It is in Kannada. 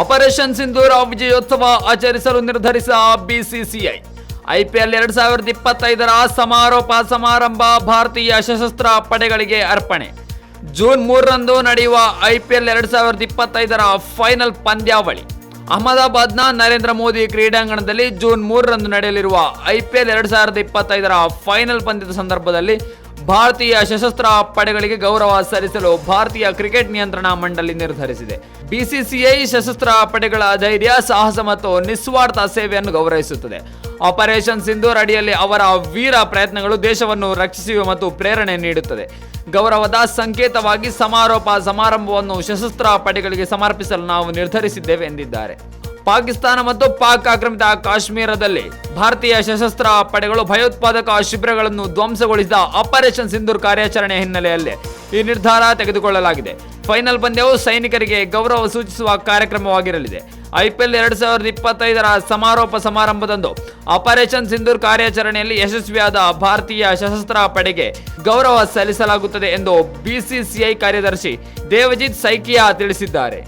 ಆಪರೇಷನ್ ಸಿಂಧೂರ ವಿಜಯೋತ್ಸವ ಆಚರಿಸಲು ನಿರ್ಧರಿಸಿದ ಬಿಸಿಸಿಐ ಐಪಿಎಲ್ ಎರಡ್ ಸಾವಿರದ ಇಪ್ಪತ್ತೈದರ ಸಮಾರೋಪ ಸಮಾರಂಭ ಭಾರತೀಯ ಸಶಸ್ತ್ರ ಪಡೆಗಳಿಗೆ ಅರ್ಪಣೆ. ಜೂನ್ ಮೂರರಂದು ನಡೆಯುವ ಐಪಿಎಲ್ ಎರಡ್ ಸಾವಿರದ ಇಪ್ಪತ್ತೈದರ ಫೈನಲ್ ಪಂದ್ಯಾವಳಿ. ಅಹಮದಾಬಾದ್ನ ನರೇಂದ್ರ ಮೋದಿ ಕ್ರೀಡಾಂಗಣದಲ್ಲಿ ಜೂನ್ ಮೂರರಂದು ನಡೆಯಲಿರುವ ಐಪಿಎಲ್ ಎರಡ್ ಸಾವಿರದ ಇಪ್ಪತ್ತೈದರ ಫೈನಲ್ ಪಂದ್ಯದ ಸಂದರ್ಭದಲ್ಲಿ ಭಾರತೀಯ ಸಶಸ್ತ್ರ ಪಡೆಗಳಿಗೆ ಗೌರವ ಸಲ್ಲಿಸಲು ಭಾರತೀಯ ಕ್ರಿಕೆಟ್ ನಿಯಂತ್ರಣ ಮಂಡಳಿ ನಿರ್ಧರಿಸಿದೆ. ಬಿಸಿಸಿಐ ಸಶಸ್ತ್ರ ಪಡೆಗಳ ಧೈರ್ಯ, ಸಾಹಸ ಮತ್ತು ನಿಸ್ವಾರ್ಥ ಸೇವೆಯನ್ನು ಗೌರವಿಸುತ್ತದೆ. ಆಪರೇಷನ್ ಸಿಂಧೂರ್ ಅಡಿಯಲ್ಲಿ ಅವರ ವೀರ ಪ್ರಯತ್ನಗಳು ದೇಶವನ್ನು ರಕ್ಷಿಸಿವೆ ಮತ್ತು ಪ್ರೇರಣೆ ನೀಡುತ್ತದೆ. ಗೌರವದ ಸಂಕೇತವಾಗಿ ಸಮಾರೋಪ ಸಮಾರಂಭವನ್ನು ಸಶಸ್ತ್ರ ಪಡೆಗಳಿಗೆ ಸಮರ್ಪಿಸಲು ನಾವು ನಿರ್ಧರಿಸಿದ್ದೇವೆ ಎಂದಿದ್ದಾರೆ. ಪಾಕಿಸ್ತಾನ ಮತ್ತು ಪಾಕ್ ಆಕ್ರಮಿತ ಕಾಶ್ಮೀರದಲ್ಲಿ ಭಾರತೀಯ ಸಶಸ್ತ್ರ ಪಡೆಗಳು ಭಯೋತ್ಪಾದಕ ಶಿಬಿರಗಳನ್ನು ಧ್ವಂಸಗೊಳಿಸಿದ ಆಪರೇಷನ್ ಸಿಂಧೂರ್ ಕಾರ್ಯಾಚರಣೆ ಹಿನ್ನೆಲೆಯಲ್ಲಿ ಈ ನಿರ್ಧಾರ ತೆಗೆದುಕೊಳ್ಳಲಾಗಿದೆ. ಫೈನಲ್ ಪಂದ್ಯವು ಸೈನಿಕರಿಗೆ ಗೌರವ ಸೂಚಿಸುವ ಕಾರ್ಯಕ್ರಮವಾಗಿರಲಿದೆ. ಐಪಿಎಲ್ ಎರಡ್ ಸಾವಿರದ ಇಪ್ಪತ್ತೈದರ ಸಮಾರೋಪ ಸಮಾರಂಭದಂದು ಆಪರೇಷನ್ ಸಿಂಧೂರ್ ಕಾರ್ಯಾಚರಣೆಯಲ್ಲಿ ಯಶಸ್ವಿಯಾದ ಭಾರತೀಯ ಸಶಸ್ತ್ರ ಪಡೆಗೆ ಗೌರವ ಸಲ್ಲಿಸಲಾಗುತ್ತದೆ ಎಂದು ಬಿಸಿಸಿಐ ಕಾರ್ಯದರ್ಶಿ ದೇವಜಿತ್ ಸೈಕಿಯಾ ತಿಳಿಸಿದ್ದಾರೆ.